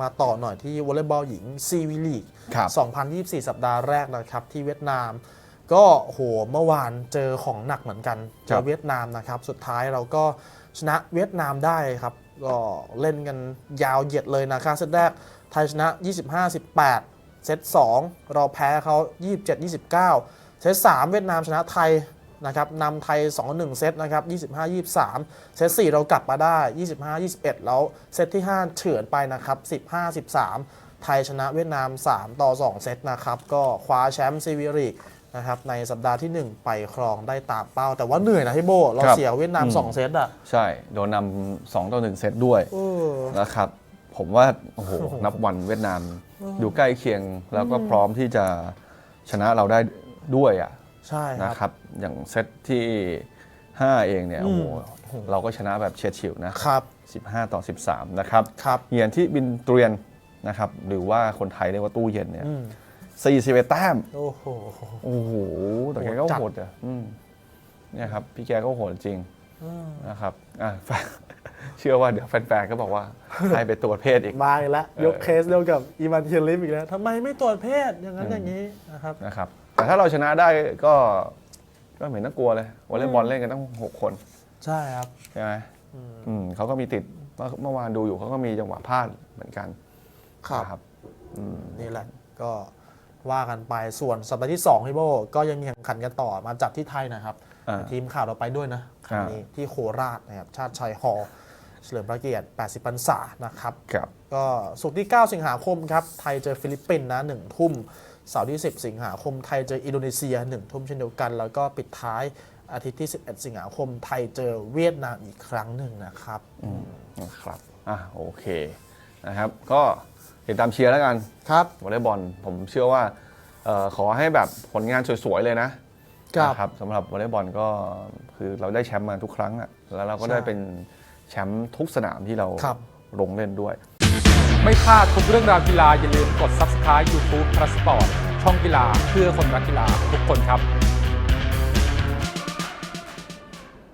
มาต่อหน่อยที่วอลเลย์บอลหญิงซีวีลีกครับ2024 สัปดาห์แรกนะครับที่เวียดนาม ก็โหเมื่อวานเจอของหนักเหมือนกันเจครัอบเวียดนามนะครับ สุดท้ายเราก็ชนะเวียดนามได้ครับ ก็เล่นกันยาวเหยียดเลยนะครับเซตแรกไทยชนะ 25-18 เซต2เราแพ้เขา27-29 เซต3เวียดนามชนะไทย นะครับนำไทย 2-1 เซตนะครับ 25-23 เซต 4 เรากลับมาได้ 25-21 แล้วเซตที่ 5 เฉือนไปนะครับ 15-13 ไทยชนะเวียดนาม 3 ต่อ 2 เซตนะครับ ก็คว้าแชมป์ซีวีรีกนะครับในสัปดาห์ที่ 1 ไปครองได้ตามเป้า แต่ว่าเหนื่อยนะพี่โบ เราครับเสียเวียดนามอืม2 เซตอะ ใช่ โดนนำสองต่อหนึ่งเซตด้วยเออนะครับผมว่าโอ้โหโอ้โหนับวันเวียดนาม อยู่ใกล้เคียงแล้วก็พร้อมที่จะชนะเราได้ด้วยอะ ใช่คนะรับครับ อย่างเซตที่ 5 เองเนี่ยโอ้โหอืมเราก็ชนะแบบเฉียดฉิวนะครับ15 ต่อ 13 นะครับครับเหียนที่บินเตรียนนะครับ หรือว่าคนไทยเรียกว่าตู้เย็นเนี่ยอืม41แต้มโอ้โหโอ้โหแต่แกก็โหดจัดโหดอะอืมเนี่ยครับ พี่แกก็โหดจริงอืมนะครับอะแฟนเชื่อว่าเดี๋ยวแฟนๆก็บอกว่า ให้ไปตรวจเพศอีก มาอีกแล้วเออยกเคสเดียวกับอีวานเทียลิฟอีกแล้วทำไมไม่ตรวจเพศอย่างนั้นอย่างนี้นะครับนะครับ แต่ถ้าเราชนะได้ก็ก็ไม่เห็นน่ากลัวเลยวอลเลย์บอลเล่นกันตั้งหกคน ใช่ครับใช่ไหมอืมเขาก็มีติดเมื่อเมื่อวานดูอยู่เขาก็มีจังหวะพลาดเหมือนกันครับนะครับอืมนี่แหละก็ว่ากันไปส่วนสัปดาห์ที่2พี่โบก็ยังมีแข่งขันกันต่อมาจัดที่ไทยนะครับอ่าทีมข่าวเราไปด้วยนะครั้งนี้ที่โคราชนะครับชาติชัยฮอลล์ เฉลิมพระเกียรติ 80 พรรษานะครับครับก็สุกร์ที่ 9 สิงหาคมครับ ไทยเจอฟิลิปปินส์นะ1ทุ่มเสาร์ที่ 10 สิงหาคม ไทยเจออินโดนีเซีย 1 ทุ่มเช่นเดียวกัน แล้วก็ปิดท้ายอาทิตย์ที่ 11 สิงหาคม ไทยเจอเวียดนามอีกครั้งหนึ่งนะครับนะครับอะโอเคนะครับ ก็ติดตามเชียร์แล้วกันครับวอลเลย์บอลผมเชื่อว่าเออขอให้แบบผลงานสวยๆเลยนะครับนะครับสำหรับวอลเลย์บอลก็คือเราได้แชมป์มาทุกครั้งอะแล้วเราก็ใช่ได้เป็น แชมป์ทุกสนามที่เราครับลงเล่นด้วย ไม่พลาดทุกเรื่องราวกีฬาอย่าลืมกด Subscribe YouTube p l u s Sport ช่องกีฬาเพื่อคนรักกีฬาทุกคนครับ